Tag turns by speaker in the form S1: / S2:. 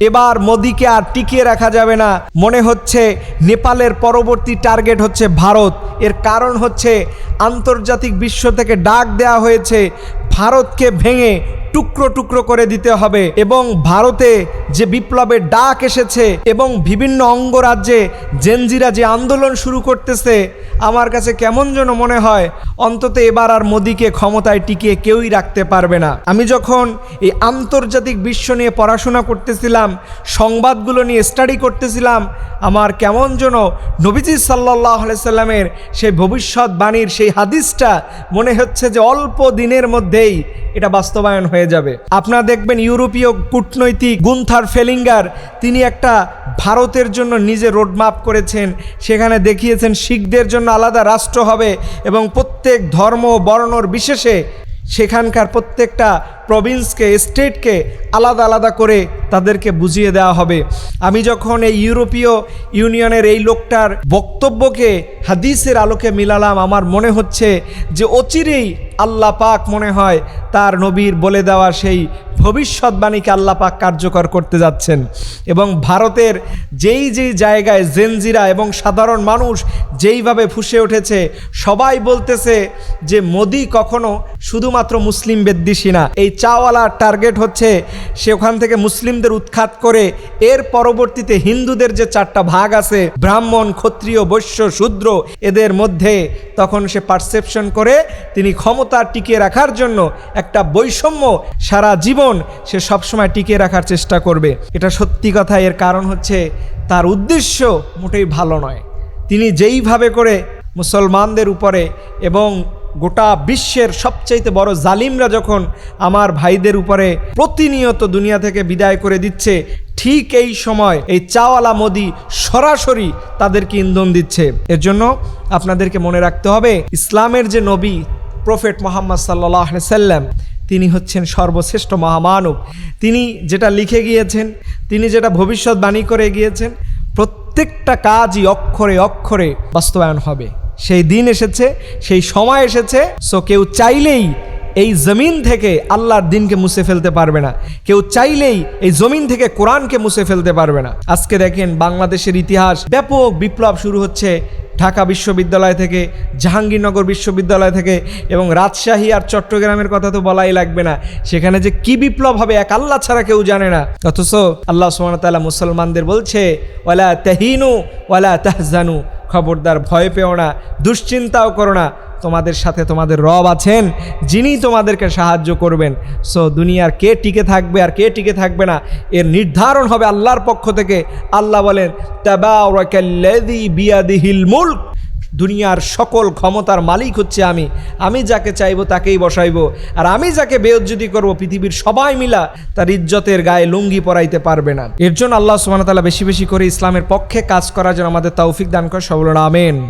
S1: এবার মোদিকে আর টিকিয়ে রাখা যাবে না। মনে হচ্ছে নেপালের পরবর্তী টার্গেট হচ্ছে ভারত। এর কারণ হচ্ছে আন্তর্জাতিক বিশ্ব থেকে ডাক দেওয়া হয়েছে, ভারতকে ভেঙে টুকরো টুকরো করে দিতে হবে এবং ভারতে যে বিপ্লবের ডাক এসেছে এবং বিভিন্ন অঙ্গরাজ্যে জেনজিরা যে আন্দোলন শুরু করতেছে আমার কাছে কেমন যেন মনে হয়, অন্তত এবার আর মোদিকে ক্ষমতায় টিকিয়ে কেউই রাখতে পারবে না। আমি যখন এই আন্তর্জাতিক বিশ্ব নিয়ে পড়াশোনা করতেছিলাম, সংবাদগুলো নিয়ে স্টাডি করতেছিলাম, আমার কেমন যেন নবীজি সাল্লাহ সাল্লামের সেই ভবিষ্যৎ বাণীর সেই হাদিসটা মনে হচ্ছে যে অল্প দিনের মধ্যেই এটা বাস্তবায়ন হয়ে যাবে। আপনারা দেখবেন ইউরোপীয় কূটনৈতিক গুন্থার ফেলিঙ্গার, তিনি একটা ভারতের জন্য নিজে রোডম্যাপ করেছেন, সেখানে দেখিয়েছেন শিখদের জন্য আলাদা রাষ্ট্র হবে এবং প্রত্যেক ধর্ম বর্ণর বিশেষে সেখানকার প্রত্যেকটা প্রভিন্সকে স্টেটকে আলাদা আলাদা করে তাদেরকে বুঝিয়ে দেওয়া হবে। আমি যখন এই ইউরোপীয় ইউনিয়নের এই লোকটার বক্তব্যকে হাদিসের আলোকে মিলালাম, আমার মনে হচ্ছে যে অচিরেই আল্লাহ পাক মনে হয় তার নবীর বলে দেওয়া সেই ভবিষ্যৎবাণীকে আল্লাহ পাক কার্যকর করতে যাচ্ছেন। এবং ভারতের যেই যেই জায়গায় জেনজিরা এবং সাধারণ মানুষ যেইভাবে ফুসে উঠেছে, সবাই বলতেছে যে মোদি কখনো শুধুমাত্র মুসলিম বেদ্দিসী না, এই চাওয়ালার টার্গেট হচ্ছে সে ওখান থেকে মুসলিমদের উৎখাত করে। এর পরবর্তীতে হিন্দুদের যে চারটা ভাগ আছে, ব্রাহ্মণ, ক্ষত্রিয়, বৈশ্য, শূদ্র, এদের মধ্যে তখন সে পারসেপশন করে, তিনি ক্ষমতা টিকিয়ে রাখার জন্য একটা বৈষম্য সারা জীবন সে সবসময় টিকিয়ে রাখার চেষ্টা করবে। এটা সত্যি কথা, এর কারণ হচ্ছে তার উদ্দেশ্য মোটেই ভালো নয়। তিনি যেইভাবে করে মুসলমানদের উপরে এবং গোটা বিশ্বের সবচাইতে বড় জালিমরা যখন আমার ভাইদের উপরে প্রতিনিয়ত দুনিয়া থেকে বিদায় করে দিচ্ছে, ঠিক এই সময় এই চাওয়ালা মোদি সরাসরি তাদেরকে ইন্ধন দিচ্ছে। এর জন্য আপনাদেরকে মনে রাখতে হবে, ইসলামের যে নবী প্রফেট মোহাম্মদ সাল্লাহ সাল্লাম, তিনি হচ্ছেন সর্বশ্রেষ্ঠ মহামানব। তিনি যেটা লিখে গিয়েছেন, তিনি যেটা ভবিষ্যৎবাণী করে গিয়েছেন, প্রত্যেকটা কাজই অক্ষরে অক্ষরে বাস্তবায়ন হবে। সেই দিন এসেছে, সেই সময় এসেছে। সো কেউ চাইলেই এই জমিন থেকে আল্লাহর দিনকে মুছে ফেলতে পারবে না। কেউ চাইলেই এই জমিন থেকে কোরআনকে মুছে ফেলতে পারবে না। আজকে দেখেন বাংলাদেশের ইতিহাস ব্যাপক বিপ্লব শুরু হচ্ছে ঢাকা বিশ্ববিদ্যালয় থেকে, জাহাঙ্গীরনগর বিশ্ববিদ্যালয় থেকে এবং রাজশাহী আর চট্টগ্রামের কথা তো বলাই লাগবে না। সেখানে যে কি বিপ্লব হবে এক আল্লাহ ছাড়া কেউ জানে না। অথচ আল্লাহ সুমান তাল্লাহ মুসলমানদের বলছে, ওয়ালা তাহিনু ওয়ালা তাহজানু। খবরদার ভয় পেও না, দুশ্চিন্তাও করো না। তোমাদের সাথে তোমাদের রব আছেন, যিনি তোমাদেরকে সাহায্য করবেন। সো দুনিয়ার কে টিকে থাকবে আর কে টিকে থাকবে না, এর নির্ধারণ হবে আল্লাহর পক্ষ থেকে। আল্লাহ বলেন, তাবারাকাল্লাযী বিয়াদিহিল মুলক। দুনিয়ার সকল ক্ষমতার মালিক হচ্ছে আমি। আমি যাকে চাইব তাকেই বসাইব। আর আমি যাকে বেয়জ্জুদি করব, পৃথিবীর সবাই মিলা তার ইজ্জতের গায়ে লুঙ্গি পরাইতে পারবে না। এর জন্য আল্লাহ ওয়া বেশি বেশি করে ইসলামের পক্ষে কাজ করার জন্য আমাদের তৌফিক দান করে সবল আমেন।